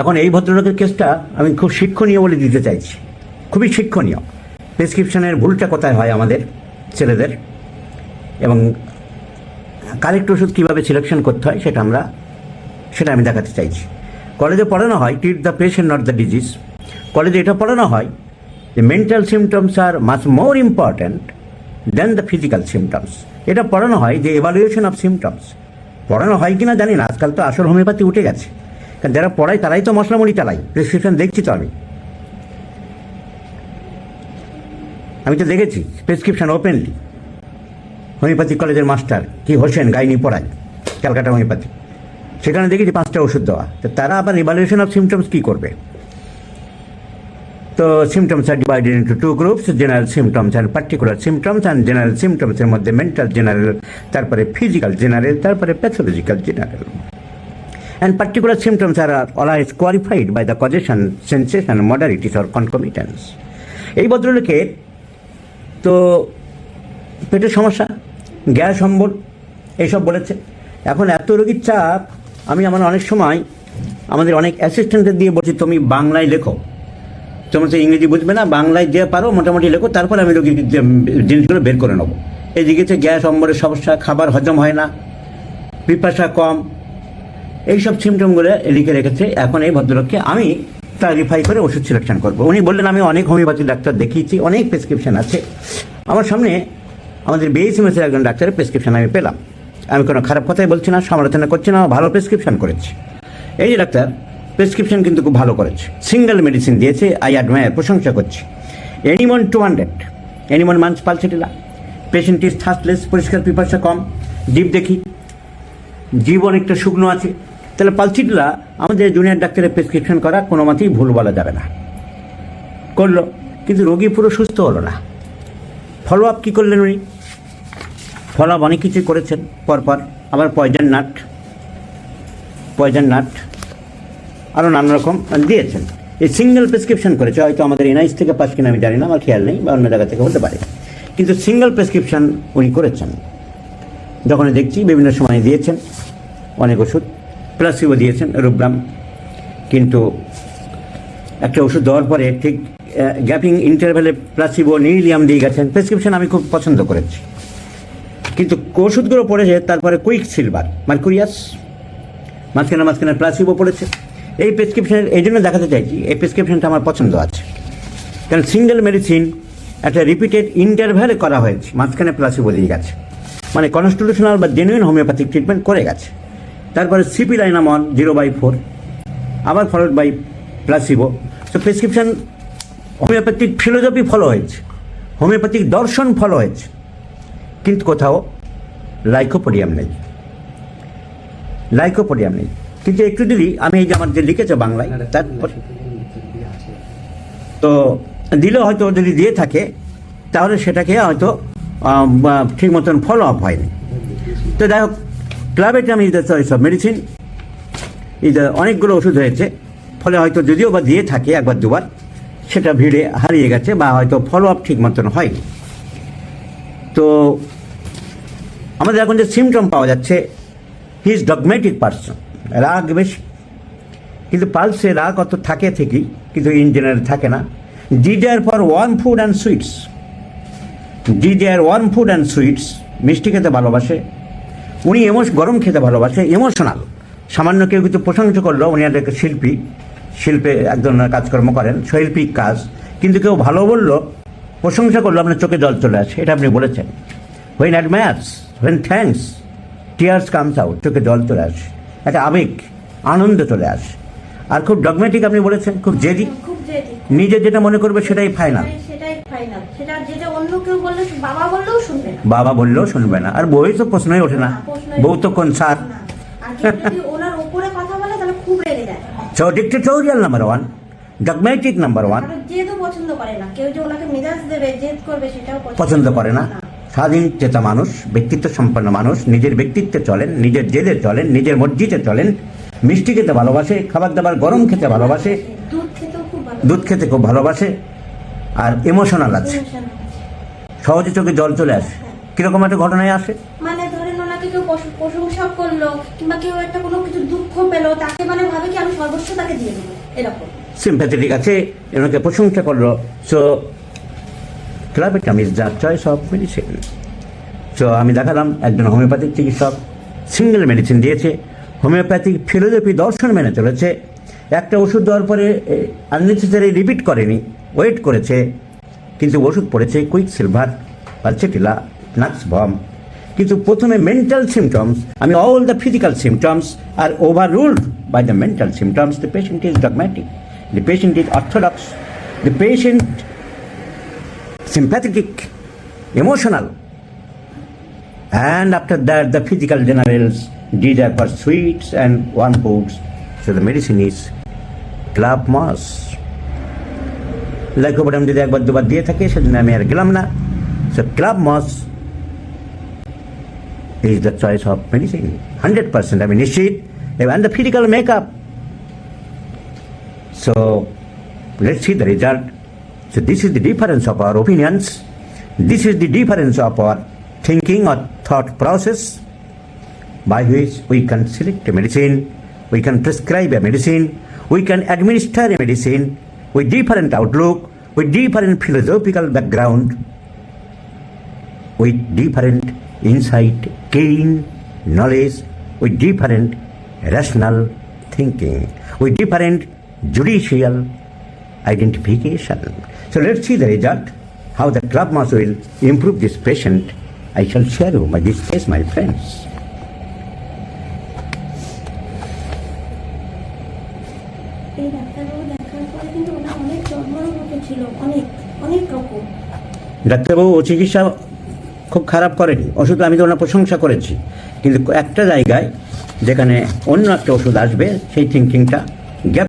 এখন এই ভদ্রলোকের কেসটা আমি খুব শিক্ষণীয় বলে দিতে চাইছি। খুবই শিক্ষণীয়। প্রেসক্রিপশনের ভুলটা কোথায় হয় আমাদের ছেলেদের? এবং কারেক্ট ওষুধ কীভাবে সিলেকশন করতে হয় সেটা আমরা সেটা আমি দেখাতে চাইছি। কলেজে পড়ানো হয় treat the patient, not the disease. কলেজে এটা পড়ানো হয় যে mental symptoms are much more important than the physical symptoms. এটা পড়ানো হয় যে এভালুয়েশন অফ সিমটমস পড়ানো হয় কি না জানি না। আজকাল তো আসল হোমিওপ্যাথি উঠে গেছে। কারণ যারা পড়ায় তারাই তো মশলামুড়ি চালায়। প্রেসক্রিপশন দেখছি তো আমি। আমি তো দেখেছি প্রেসক্রিপশন ওপেনলি হোমিওপ্যাথি কলেজের মাস্টার কি হোসেন গাইনি পড়ায়, ক্যালকাটা হোমিওপ্যাথি সেখানে দেখেছি পাঁচটা ওষুধ দেওয়া। তো তারা আবার ইভালুয়েশন অফ সিমটমস কী করবে? তো symptoms are divided into two groups general symptoms and particular symptoms and general সিমটমসের মধ্যে মেন্টাল জেনারেল তারপরে ফিজিক্যাল জেনারেল তারপরে pathological general and particular symptoms are always qualified by the causation, sensation, modalities or concomitants. এই ভদ্রলোকের তো পেটের সমস্যা gas অম্বল এইসব বলেছে। এখন এত রোগীর চাপ আমি আমার অনেক সময় আমাদের অনেক অ্যাসিস্ট্যান্টদের দিয়ে বলছি তুমি বাংলায় লেখো। তোমরা তো ইংরেজি বুঝবে না বাংলায় যে পারো মোটামুটি লেখো তারপরে আমি রোগীর জিনিসগুলো বের করে নেব। এদিকে গ্যাস অম্বলের সমস্যা খাবার হজম হয় না পিপাসা কম এইসব সিমটমগুলো লিখে রেখেছে। এখন এই ভদ্রলোককে আমি ক্লারিফাই করে ওষুধ সিলেকশন করব। উনি বললেন, আমি অনেক হোমিওপ্যাথি ডাক্তার দেখিয়েছি, অনেক প্রেসক্রিপশন আছে। আমার সামনে আমাদের বিএসএমএসের একজন ডাক্তারের প্রেসক্রিপশন আমি পেলাম। আমি কোনো খারাপ কথাই বলছি না, সমালোচনা করছি না, ভালো প্রেসক্রিপশন করেছি। এই যে ডাক্তার প্রেসক্রিপশন কিন্তু খুব ভালো করেছে। সিঙ্গেল মেডিসিন দিয়েছে আই অ্যাডমায়ার প্রশংসা করছি। এনিমন টু হান্ড্রেড এনিমন মান্স পালসেটিলা পেশেন্ট ইজ পরিষ্কার পিপাসা কম ডিপ দেখি জীব অনেকটা শুকনো আছে। তাহলে পালসিটলা আমাদের জুনিয়র ডাক্তারের প্রেসক্রিপশন করা কোনো মতেই ভুল বলা যাবে না। করল, কিন্তু রোগী পুরো সুস্থ হলো না। ফলো আপ কী করলেন উনি? ফলো আপ অনেক কিছুই করেছেন, পরপর। আবার পয়জন নাট পয়জন নাট আরও নানা রকম দিয়েছেন। এই সিঙ্গেল প্রেসক্রিপশন করেছে, হয়তো আমাদের এনআইস থেকে পাস কিনা আমি জানি না, আমার খেয়াল নেই, বা অন্য জায়গা থেকে হতে পারে। কিন্তু সিঙ্গেল প্রেসক্রিপশন উনি করেছেন। যখন দেখছি, বিভিন্ন সময় দিয়েছেন, অনেক ওষুধ। প্লাসিও দিয়েছেন রুব্রাম। কিন্তু একটা ওষুধ দেওয়ার পরে ঠিক গ্যাপিং ইন্টারভ্যালে প্লাসিবো নিউলিয়াম দিয়ে গেছেন। প্রেসক্রিপশন আমি খুব পছন্দ করেছি। কিন্তু ওষুধগুলো পড়েছে, তারপরে কুইক সিলভার, মার্কুরিয়াস। মাঝখানে মাঝখানে প্লাসিবো পড়েছে। এই প্রেসক্রিপশন এই জন্য দেখাতে চাইছি, এই প্রেসক্রিপশনটা আমার পছন্দ আছে। কারণ সিঙ্গেল মেডিসিন একটা রিপিটেড ইন্টারভ্যালে করা হয়েছে, মাঝখানে প্লাসিবো দিয়ে গেছে। মানে কনস্টিটিউশনাল বা জেনুইন হোমিওপ্যাথিক ট্রিটমেন্ট করে গেছে। তারপরে সিপি লাইনামন জিরো বাই ফোর, আবার ফলোড বাই প্লাসিবো তো প্রেসক্রিপশন হোমিওপ্যাথিক ফিলোজফি ফলো হয়েছে হোমিওপ্যাথিক দর্শন ফলো হয়েছে, কিন্তু কোথাও লাইকোপোডিয়াম নেই। লাইকোপোডিয়াম নেই। কিন্তু একটু যদি আমি এই যে আমার যে লিখেছে বাংলায় তারপর তো দিলেও হয়তো যদি দিয়ে থাকে, তাহলে সেটাকে হয়তো ঠিক মতন ফলো আপ হয়নি। তো যাই হোক clavatum is the choice of medicine এই অনেকগুলো ওষুধ হয়েছে, ফলে হয়তো যদিও বা দিয়ে থাকে একবার, দুবার, সেটা ভিড়ে হারিয়ে গেছে বা হয়তো ফলো আপ ঠিক মতন হয়নি। তো আমাদের এখন যে সিমটম পাওয়া যাচ্ছে হি ইজ ডগমেটিক পার্সন রাগ বেশি। কিন্তু পালসে রাগ অত থাকে ঠিকই, কিন্তু ইন জেনারেল থাকে না। Desire for warm food and sweets desire warm food and sweets মিষ্টি খেতে ভালোবাসে। উনি এমোশ গরম খেতে ভালোবাসে ইমোশনাল সামান্য কেউ কিন্তু প্রশংসা করল উনি একটা শিল্পী শিল্পে এক ধরনের কাজকর্ম করেন শৈল্পিক কাজ। কিন্তু কেউ ভালো বলল প্রশংসা করল আপনার চোখে জল চলে আসে এটা আপনি বলেছেন। When admires when thanks tears comes out চোখে জল চলে আসে একটা আবেগ আনন্দ চলে আসে। আর খুব ডগমেটিক আপনি বলেছেন খুব জেদি। নিজে যেটা মনে করবে সেটাই ফাইনাল সেটাই- সেটাই ফাইনাল সেটা যেটা অন্য কেউ বললে বাবা বললেও শুনবে না। বাবা বললেও শুনবে না। আর বই তো প্রশ্নই ওঠে না। বউ তো কোন সার? না। আর ওনার উপরে কথা বলে তাহলে খুব রেগে যায়। So dictatorial number one dogmatic number one পছন্দ করে না কেউ যে ওনাকে মেজাজ দেবে জেদ করবে সেটাও পছন্দ করে না। স্বাধীন চেতা মানুষ ব্যক্তিত্ব সম্পন্ন মানুষ নিজের ব্যক্তিত্বে চলেন নিজের জেদে চলেন নিজের মসজিদে চলেন মিষ্টি খেতে ভালোবাসে খাবার দাবার গরম খেতে ভালোবাসে দুধ খেতে খুব ভালোবাসে আর ইমোশনাল আছে। সহজে চোখে জল চলে আসে। কীরকম একটা ঘটনায় আসে? মানে ধরেন ওনাকে কেউ প্রশংসা করল কিংবা কেউ একটা কোনো কিছু দুঃখ পেল তাকে মানে ভাবে কি আমি সর্বস্ব তাকে দিয়ে দেবো এরকম। সিম্প্যাথেটিক আছে ওনাকে প্রশংসা করল। So clavatum is the choice of medicine so আমি দেখালাম একজন হোমিওপ্যাথিক চিকিৎসক সিঙ্গেল মেডিসিন দিয়েছে। হোমিওপ্যাথিক ফিলোজফি দর্শন মেনে চলেছে। একটা ওষুধ দেওয়ার পরে আননেসেসারি রিপিট করেনি ওয়েট করেছে। কিন্তু ওষুধ পড়েছে কুইক সিলভার পালচেটিলা নাক্স ভম কিন্তু প্রথমে মেন্টাল সিমটমস আমি all the physical symptoms are overruled by the mental symptoms the patient is dogmatic the patient is orthodox the patient sympathetic, emotional. And after that, the physical generals did their pursuits and one foods. So the medicine is club moss. লাইকোপোটাম যদি একবার দুবার দিয়ে থাকে সেদিন আমি আর গেলাম না so club moss is the choice of medicine hundred percent আমি নিশ্চিত and the physical makeup so let's see the result. So this is the difference of our opinions. This is the difference of our thinking or thought process by which we can select a medicine, we can prescribe a medicine, we can administer a medicine with different outlook, with different philosophical background, with different insight, keen knowledge, with different rational thinking, with different judicial identification. So let's see the result, how the club mass will improve this patient. I shall share you my this case, my friends. ছিল অনেক অনেক রকম। ডাক্তারবাবু, ও চিকিৎসা খুব খারাপ করেনি। ওষুধ আমি তো ওনার প্রশংসা করেছি। কিন্তু একটা জায়গায় যেখানে অন্য একটা ওষুধ আসবে, সেই থিঙ্কিংটা গ্যাপ